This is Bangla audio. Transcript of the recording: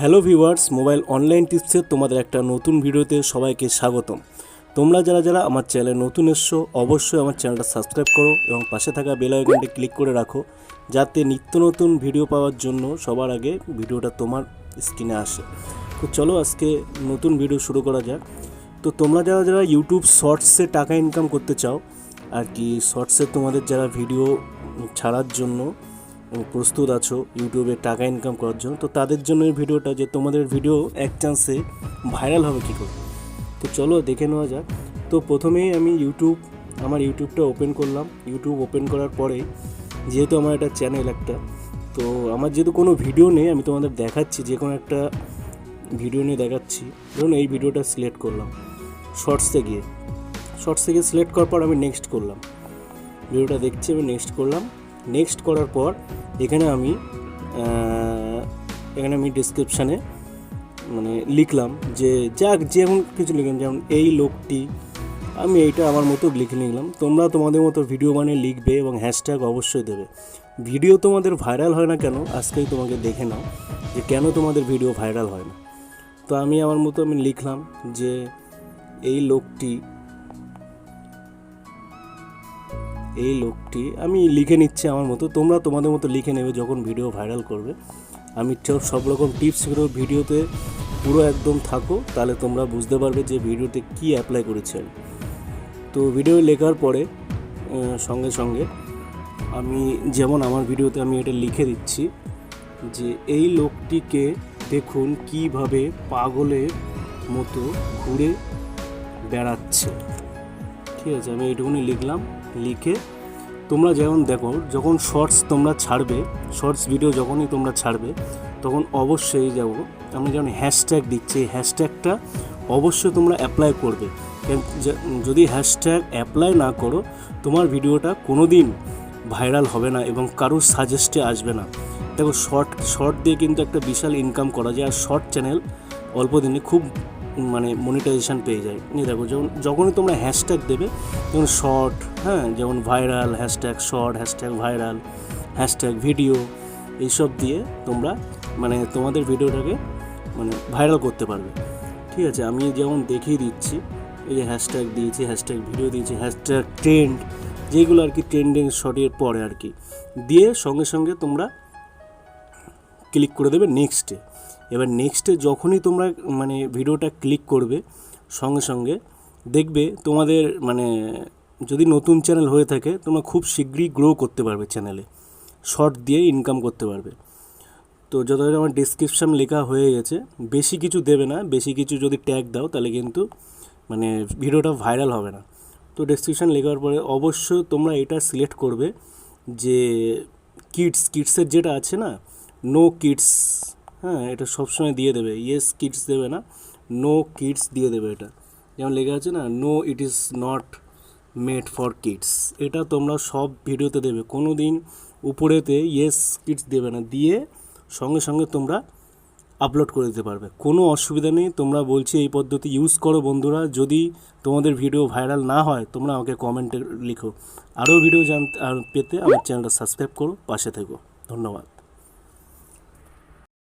হ্যালো ভিউয়ার্স, মোবাইল অনলাইন টিপসের তোমাদের একটা নতুন ভিডিওতে সবাইকে স্বাগতম। তোমরা যারা যারা আমার চ্যানেলে নতুন এসছো, অবশ্যই আমার চ্যানেলটা সাবস্ক্রাইব করো এবং পাশে থাকা বেল আইকনটি ক্লিক করে রাখো, যাতে নিত্য নতুন ভিডিও পাওয়ার জন্য সবার আগে ভিডিওটা তোমার স্ক্রিনে আসে। তো চলো আজকে নতুন ভিডিও শুরু করা যাক। তো তোমরা যারা যারা ইউটিউব শর্টসে টাকা ইনকাম করতে চাও, আর কি শর্টসে তোমাদের যারা ভিডিও ছাড়ার জন্য প্রস্তুত আছো ইউটিউবে টাকা ইনকাম করার জন্য, তো তাদের জন্য এই ভিডিওটা যে তোমাদের ভিডিও এক চান্সে ভাইরাল হবে কী করে? তো চলো দেখে নেওয়া যাক। তো প্রথমেই আমি ইউটিউব, আমার ইউটিউবটা ওপেন করলাম। ইউটিউব ওপেন করার পরে যেহেতু আমার একটা চ্যানেল একটা, তো আমার যেহেতু কোনো ভিডিও নেই, আমি তোমাদের দেখাচ্ছি, যে কোনো একটা ভিডিও নিয়ে দেখাচ্ছি। ধরুন এই ভিডিওটা সিলেক্ট করলাম শর্টসে গিয়ে। শর্টসে গিয়ে সিলেক্ট করার পর আমি নেক্সট করলাম। ভিডিওটা দেখছি, আমি নেক্সট করলাম। নেক্সট করার পর এখানে আমি এখানে আমি ডিসক্রিপশানে মানে লিখলাম যে যাক, যেমন কিছু লিখলাম, যেমন এই লোকটি, আমি এইটা আমার মতো লিখে নিলাম। তোমরা তোমাদের মতো ভিডিও বানিয়ে লিখবে এবং হ্যাশট্যাগ অবশ্যই দেবে। ভিডিও তোমাদের ভাইরাল হয় না কেন, আজকেই তোমাকে দেখে নাও যে কেন তোমাদের ভিডিও ভাইরাল হয় না। তো আমি আমার মতো আমি লিখলাম যে এই লোকটি এই লোকটি, আমি লিখে নিচ্ছি আমার মতো, তোমরা তোমাদের মতো লিখে নেবে যখন ভিডিও ভাইরাল করবে। আমি সব সব রকম টিপসগুলো ভিডিওতে পুরো একদম থাকো, তাহলে তোমরা বুঝতে পারবে যে ভিডিওতে কি অ্যাপ্লাই করেছে তো ভিডিও লেখার পরে সঙ্গে সঙ্গে আমি যেমন আমার ভিডিওতে আমি এটা লিখে দিচ্ছি, যে এই লোকটিকে দেখুন কীভাবে পাগলের মতো ঘুরে বেড়াচ্ছে। ঠিক আছে, আমি এইটুকুনি লিখলাম, লিখে তোমরা যেমন দেখো, যখন শর্টস তোমরা ছাড়বে শর্টস ভিডিও যখনই তোমরা ছাড়বে, তখন অবশ্যই যাব, আমি যেমন হ্যাশট্যাগ দিচ্ছি, এই হ্যাশট্যাগটা অবশ্যই তোমরা অ্যাপ্লাই করবে। যদি হ্যাশট্যাগ অ্যাপ্লাই না করো, তোমার ভিডিওটা কোনো দিন ভাইরাল হবে না এবং কারোর সাজেস্টে আসবে না। দেখো শর্ট শর্ট দিয়ে কিন্তু একটা বিশাল ইনকাম করা যায়, আর শর্ট চ্যানেল অল্প দিনে খুব মানে মনিটাইজেশন পেয়ে যায়। নিয়ে দেখো, যখন যখনই তোমরা হ্যাশট্যাগ দেবে যেমন শর্ট হ্যাঁ যেমন viral hashtag short hashtag viral hashtag video এইসব দিয়ে তোমরা মানে তোমাদের ভিডিওটাকে মানে ভাইরাল করতে পারবে। ঠিক আছে, আমি যেমন দেখিয়ে দিচ্ছি, এই যে হ্যাশট্যাগ দিয়েছি হ্যাশট্যাগ ভিডিও দিয়েছি হ্যাশট্যাগ ট্রেন্ড যেগুলো আর কি ট্রেন্ডিং শর্টের পরে আর কি। দিয়ে সঙ্গে সঙ্গে তোমরা ক্লিক করে দেবে নেক্সটে এবার নেক্সটে যখনই তোমরা মানে ভিডিওটা ক্লিক করবে, সঙ্গে সঙ্গে দেখবে তোমাদের মানে যদি নতুন চ্যানেল হয়ে থাকে, তোমরা খুব শীঘ্রই গ্রো করতে পারবে চ্যানেলে শর্ট দিয়ে ইনকাম করতে পারবে। তো যতটা আমার ডিসক্রিপশান লেখা হয়ে গেছে। বেশি কিছু দেবে না, বেশি কিছু যদি ট্যাগ দাও, তাহলে কিন্তু মানে ভিডিওটা ভাইরাল হবে না। তো ডেসক্রিপশান লেখার পরে অবশ্য তোমরা এটা সিলেক্ট করবে যে কিডস কিডসের যেটা আছে না নো কিডস হ্যাঁ এটা সবসময় দিয়ে দেবে। ইয়েস কিডস দেবে না। নো কিডস দিয়ে দেবে এটা। যেমন লেখা আছে না no it is not made for kids এটা তোমরা সব ভিডিওতে দেবে। কোনো দিন উপরেতে ইয়েস কিডস দেবে না। দিয়ে সঙ্গে সঙ্গে তোমরা আপলোড করে দিতে পারবে। কোনো অসুবিধা নেই। তোমরা বলছি এই পদ্ধতি ইউজ করো বন্ধুরা। যদি তোমাদের ভিডিও ভাইরাল না হয়, তোমরা আমাকে কমেন্টে লিখো। আরও ভিডিও জানতে পেতে আমার চ্যানেলটা সাবস্ক্রাইব করো। পাশে থেকো। ধন্যবাদ।